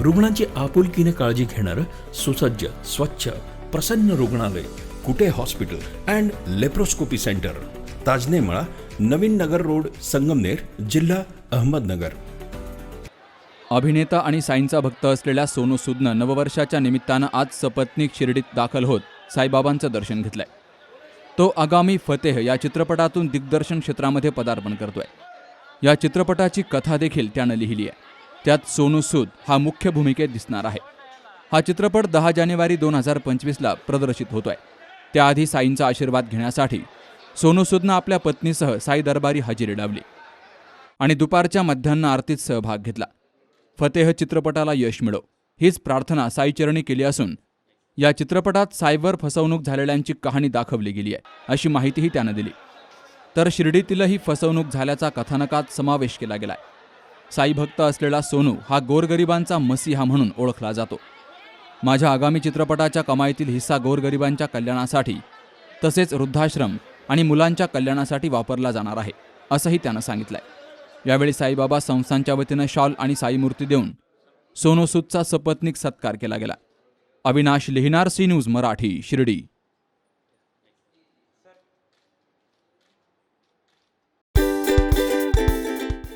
रुग्णांची आपुलकीने काळजी घेणारं सुसज्ज स्वच्छ प्रसन्न रुग्णालय Kute hospital and laparoscopy centre. Tajnemala Navin Nagar road Sangamner जिल्हा अहमदनगर. अभिनेता आणि साईंचा भक्त असलेल्या सोनू सूदनं नववर्षाच्या निमित्तानं आज सपत्नीक शिर्डीत दाखल होत साईबाबांचं दर्शन घेतलंय. तो आगामी फतेह या चित्रपटातून दिग्दर्शन क्षेत्रामध्ये पदार्पण करतोय. या चित्रपटाची कथा देखील त्यानं लिहिली आहे. त्यात सोनू सूद हा मुख्य भूमिकेत दिसणार आहे. हा चित्रपट दहा जानेवारी दोन हजार पंचवीसला प्रदर्शित होतोय. त्याआधी साईंचा आशीर्वाद घेण्यासाठी सोनू सूदनं आपल्या पत्नीसह साई दरबारी हजेरी लावली आणि दुपारच्या मध्यान्न आरतीत सहभाग घेतला. फतेह चित्रपटाला यश मिळो हीच प्रार्थना साईचरणी केली असून या चित्रपटात सायबर फसवणूक झालेल्यांची कहाणी दाखवली गेली आहे अशी माहितीही त्यानं दिली. तर शिर्डीतीलही फसवणूक झाल्याचा कथानकात समावेश केला गेलाय. साईभक्त असलेला सोनू हा गोरगरिबांचा मसीहा म्हणून ओळखला जातो. माझ्या आगामी चित्रपटाच्या कमाईतील हिस्सा गोरगरिबांच्या कल्याणासाठी तसेच वृद्धाश्रम आणि मुलांच्या कल्याणासाठी वापरला जाणार आहे असंही त्यानं सांगितलंय. यावेळी साईबाबा संस्थांच्या वतीनं शॉल आणि साई मूर्ती देऊन सोनू सपत्निक सपत्नीक सत्कार केला गेला. अविनाश लिहिणार C news Marathi Shirdi.